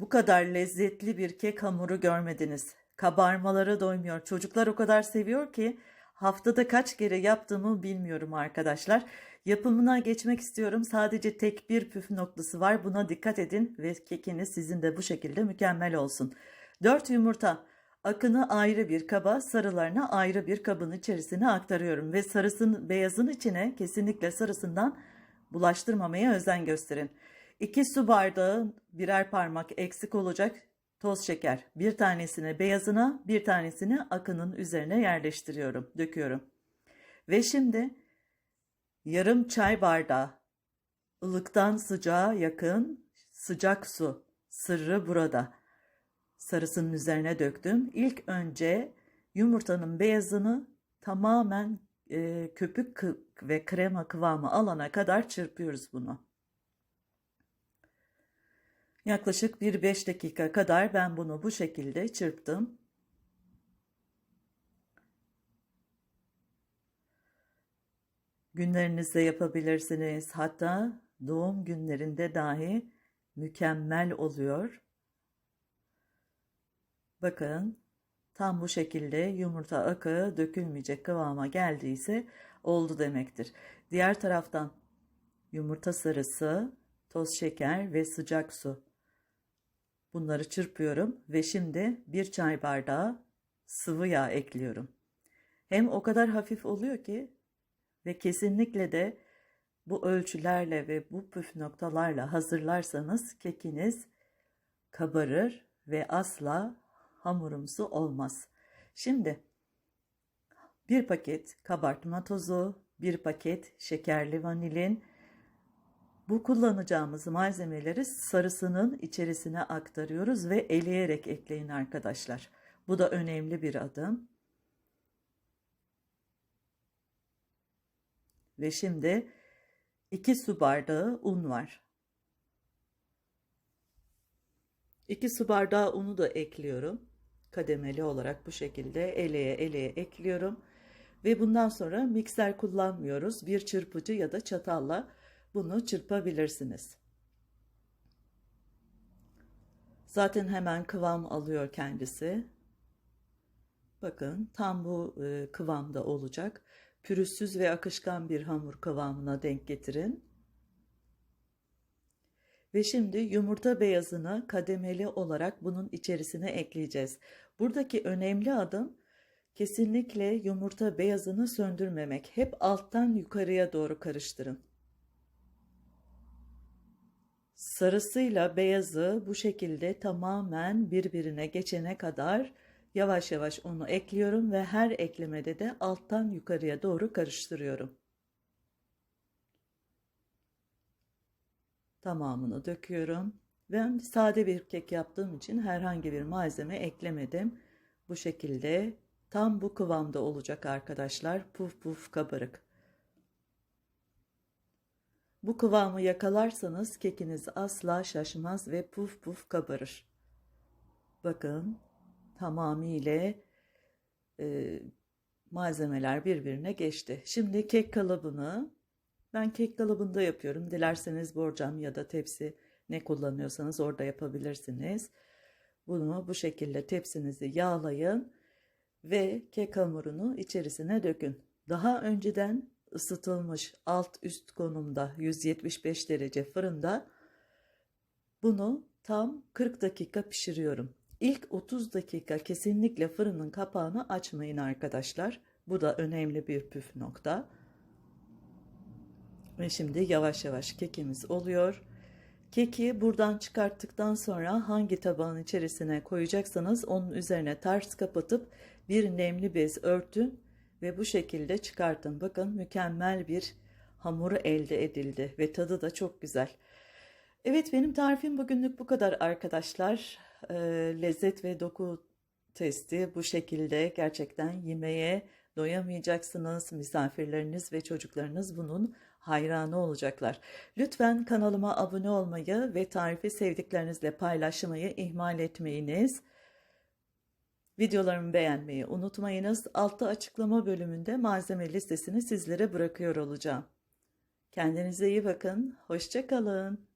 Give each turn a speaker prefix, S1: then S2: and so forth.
S1: Bu kadar lezzetli bir kek hamuru görmediniz. Kabarmalara doymuyor. Çocuklar o kadar seviyor ki haftada kaç kere yaptığımı bilmiyorum arkadaşlar. Yapımına geçmek istiyorum. Sadece tek bir püf noktası var. Buna dikkat edin ve kekiniz sizin de bu şekilde mükemmel olsun. 4 yumurta. Akını ayrı bir kaba, sarılarını ayrı bir kabın içerisine aktarıyorum ve sarısın beyazın içine kesinlikle sarısından bulaştırmamaya özen gösterin. 2 su bardağı birer parmak eksik olacak toz şeker. Bir tanesini beyazına, bir tanesini akının üzerine yerleştiriyorum, döküyorum. Ve şimdi yarım çay bardağı ılıktan sıcağa yakın sıcak su. Sırrı burada. Sarısının üzerine döktüm. İlk önce yumurtanın beyazını tamamen e, köpük ve krema kıvamı alana kadar çırpıyoruz bunu. Yaklaşık bir 5 dakika kadar ben bunu bu şekilde çırptım. Günlerinizde yapabilirsiniz. Hatta doğum günlerinde dahi mükemmel oluyor. Bakın tam bu şekilde yumurta akı dökülmeyecek kıvama geldiyse oldu demektir. Diğer taraftan yumurta sarısı, toz şeker ve sıcak su. Bunları çırpıyorum ve şimdi bir çay bardağı sıvı yağ ekliyorum. Hem o kadar hafif oluyor ki ve kesinlikle de bu ölçülerle ve bu püf noktalarla hazırlarsanız kekiniz kabarır ve asla hamurumsu olmaz. Şimdi bir paket kabartma tozu, bir paket şekerli vanilin, bu kullanacağımız malzemeleri sarısının içerisine aktarıyoruz ve eleyerek ekleyin arkadaşlar. Bu da önemli bir adım. Ve şimdi 2 su bardağı un var. 2 su bardağı unu da ekliyorum. Kademeli olarak bu şekilde eleye eleye ekliyorum. Ve bundan sonra mikser kullanmıyoruz. Bir çırpıcı ya da çatalla bunu çırpabilirsiniz. Zaten hemen kıvam alıyor kendisi. Bakın tam bu e, kıvamda olacak. Pürüzsüz ve akışkan bir hamur kıvamına denk getirin. Ve şimdi yumurta beyazını kademeli olarak bunun içerisine ekleyeceğiz. Buradaki önemli adım kesinlikle yumurta beyazını söndürmemek. Hep alttan yukarıya doğru karıştırın. Sarısıyla beyazı bu şekilde tamamen birbirine geçene kadar yavaş yavaş onu ekliyorum ve her eklemede de alttan yukarıya doğru karıştırıyorum. Tamamını döküyorum. Ben sade bir kek yaptığım için herhangi bir malzeme eklemedim. Bu şekilde tam bu kıvamda olacak arkadaşlar. Puf puf kabarık. Bu kıvamı yakalarsanız kekiniz asla şaşmaz ve puf puf kabarır. Bakın tamamıyla e, malzemeler birbirine geçti. Şimdi kek kalıbını ben kek kalıbında yapıyorum. Dilerseniz borcam ya da tepsi ne kullanıyorsanız orada yapabilirsiniz. Bunu bu şekilde tepsinizi yağlayın ve kek hamurunu içerisine dökün. Daha önceden ısıtılmış alt üst konumda 175 derece fırında bunu tam 40 dakika pişiriyorum. İlk 30 dakika kesinlikle fırının kapağını açmayın arkadaşlar. Bu da önemli bir püf nokta. Ve şimdi yavaş yavaş kekimiz oluyor. Keki buradan çıkarttıktan sonra hangi tabağın içerisine koyacaksanız onun üzerine ters kapatıp bir nemli bez örtün ve bu şekilde çıkartın. Bakın mükemmel bir hamuru elde edildi ve tadı da çok güzel. Evet benim tarifim bugünlük bu kadar arkadaşlar. Ee, lezzet ve doku testi bu şekilde gerçekten yemeye doyamayacaksınız. Misafirleriniz ve çocuklarınız bunun hayranı olacaklar. Lütfen kanalıma abone olmayı ve tarifi sevdiklerinizle paylaşmayı ihmal etmeyiniz. Videolarımı beğenmeyi unutmayınız. Altta açıklama bölümünde malzeme listesini sizlere bırakıyor olacağım. Kendinize iyi bakın. Hoşçakalın.